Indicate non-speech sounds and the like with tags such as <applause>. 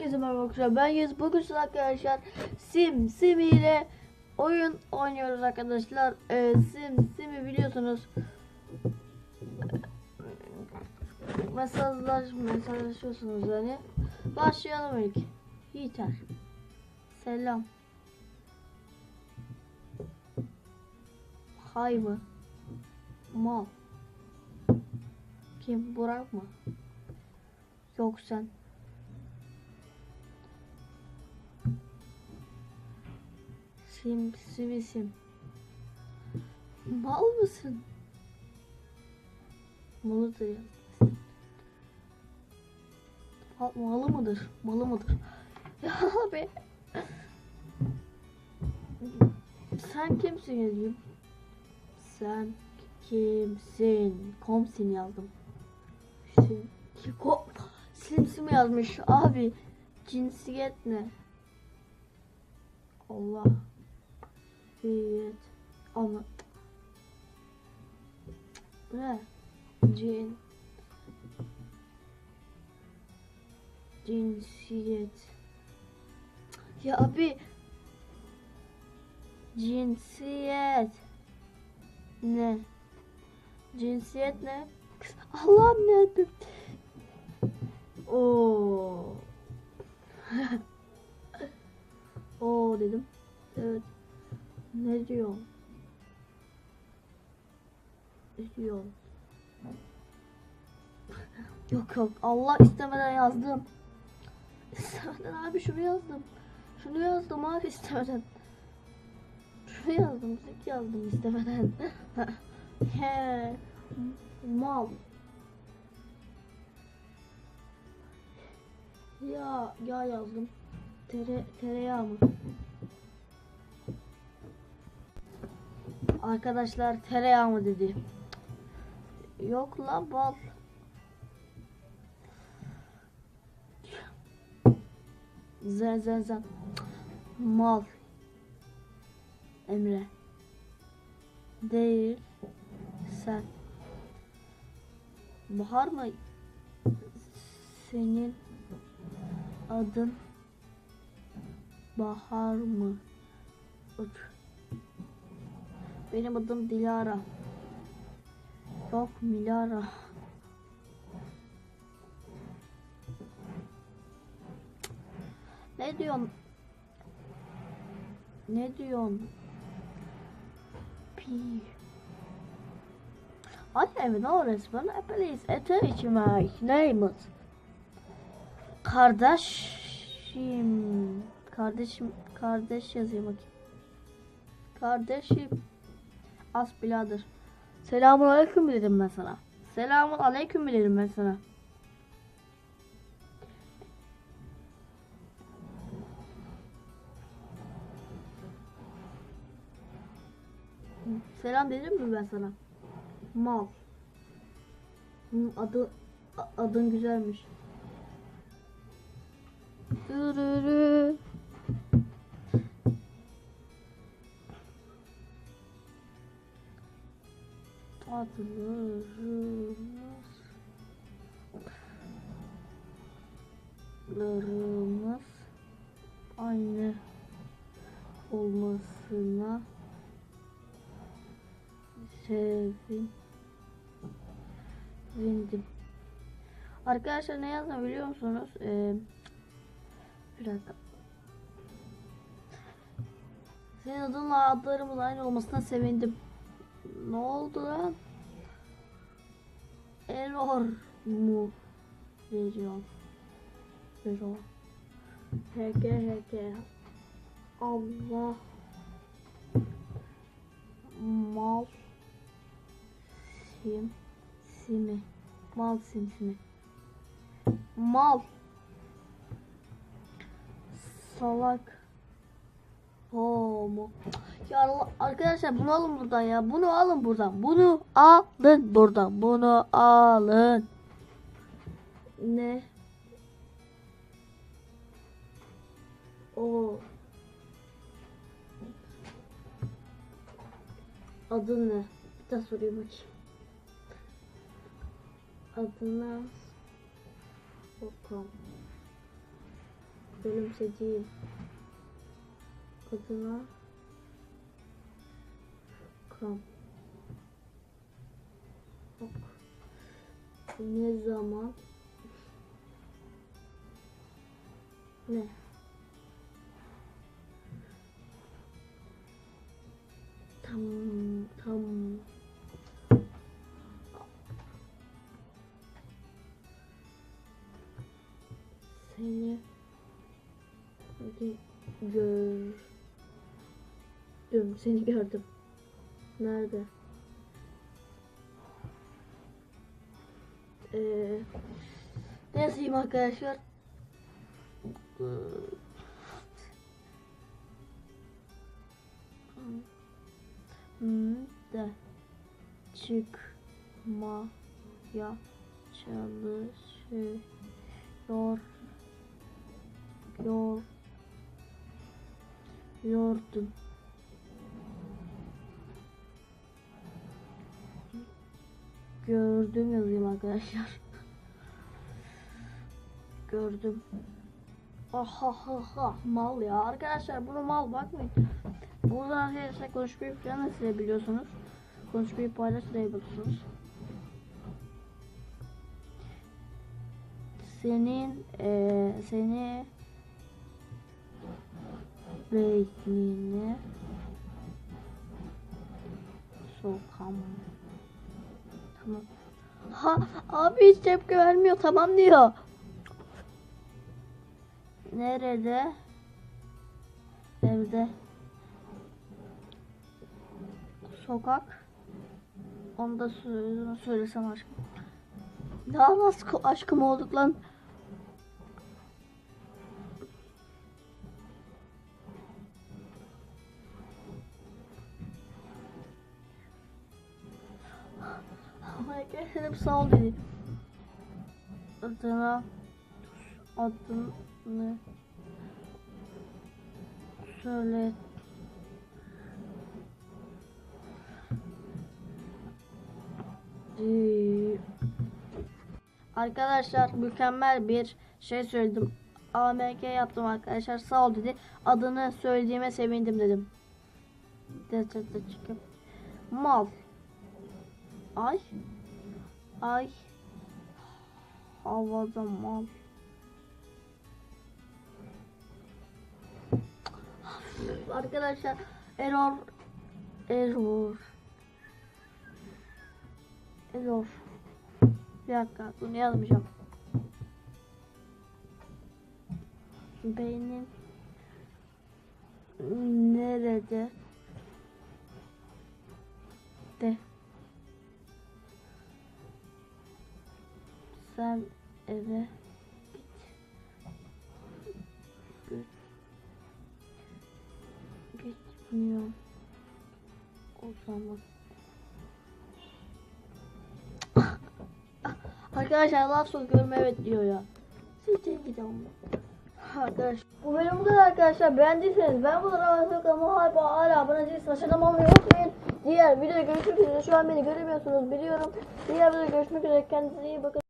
Herkese merhaba arkadaşlar. Ben Yüz. Bugün size arkadaşlar Sim Sim ile oyun oynuyoruz arkadaşlar. Ee, Sim Sim'i biliyorsunuz. Mesajlar mesajlaşıyorsunuz yani. Başlayalım ilk. Yeter. Selam. Hay mı? Mal. Kim? Burak mı? Yok sen. Sim sivisim. Mal mısın? Malıdır ya. Ma- Malı mıdır? Malı mıdır? <laughs> Ya abi. Sen kimsin yazayım? Sen kimsin? Komsin yazdım. Ki ko sim sim yazmış abi. Cinsiyet ne? Allah. Cinsiyet. Ama. Bu ne? Cin. Cinsiyet. Ya abi. Cinsiyet. Ne? Cinsiyet ne? Allah'ım ne yapayım? Oo. <laughs> Oo dedim. Evet. Ne diyor? Diyor? yok yok. Allah istemeden yazdım. İstemeden abi şunu yazdım. Şunu yazdım abi istemeden. Şunu yazdım. Zik yazdım istemeden. <laughs> He. Mal. Ya ya yazdım. Tere, tereyağı mı? Arkadaşlar tereyağı mı dedi. Yok la bal. Zen zen zen. Mal. Emre. Değil. Sen. Bahar mı? Senin adın Bahar mı? Uç. Benim adım Dilara. Yok Milara. Ne diyorsun? Ne diyorsun? Pi. Annem öğretmen bana please ete içmek. Neymiş? Kardeşim. Kardeşim. Kardeş yazayım bakayım. Kardeşim. As birader. Selamun aleyküm dedim ben sana. Selamun aleyküm dedim ben sana. Selam dedim mi ben sana? Mal. Adı adın güzelmiş. Dırırı. Adlarımız larımız aynı olmasına sevin sevindim. Arkadaşlar ne yazdım biliyor musunuz? Ee, bir dakika. Senin adınla adlarımız aynı olmasına sevindim. Ne oldu lan? Error mu veriyor? Error. HG HG. Allah. Mal. Sim. Simi. Mal sim simi. Mal. Salak. Homo. Ya arkadaşlar bunu alın buradan ya. Bunu alın buradan. Bunu alın buradan. Bunu alın. Ne? O. Adı ne? Bir daha sorayım bakayım. Adına Okan. Gülümsediğim adına kam. Bak. Ne zaman ne? Tam tam seni gö- gördüm seni gördüm. Nerede? Ee, ne yazayım arkadaşlar? Ee, Hmm, de çıkmaya çalışıyor. Yor yordum gördüm yazayım arkadaşlar. Gördüm. Aha ha ha mal ya. Arkadaşlar bunu mal bakmayın. Buradan arkadaşlar konuşmayı falan da silebiliyorsunuz konuşmayı paylaşabiliyorsunuz senin eee seni beynine sokam tamam ha abi hiç tepki vermiyor tamam diyor. Nerede? Evde. Sokak. Onu da sö- söylesem aşkım. Daha nasıl aşkım olduk lan Ama hep sağ ol dedi. Adına adını söyle. Arkadaşlar mükemmel bir şey söyledim. AMK yaptım arkadaşlar sağ ol dedi. Adını söylediğime sevindim dedim. De, de, de, çıkıp. Mal. Ay. Ay. Havada mal. Arkadaşlar error error. Error. Bir dakika bunu yazmayacağım. Beynin nerede? De sen eve git git gitmiyorum o zaman <laughs> Arkadaşlar laf sokuyorum evet diyor ya. Git ama. Arkadaş. Bu bölüm bu kadar arkadaşlar. Beğendiyseniz ben bu kadar sokuyorum ama hala, hala abone değilseniz aşağıdan olmayı unutmayın. Diğer videoda görüşmek üzere. Şu an beni göremiyorsunuz biliyorum. Diğer videoda görüşmek üzere. Kendinize iyi bakın.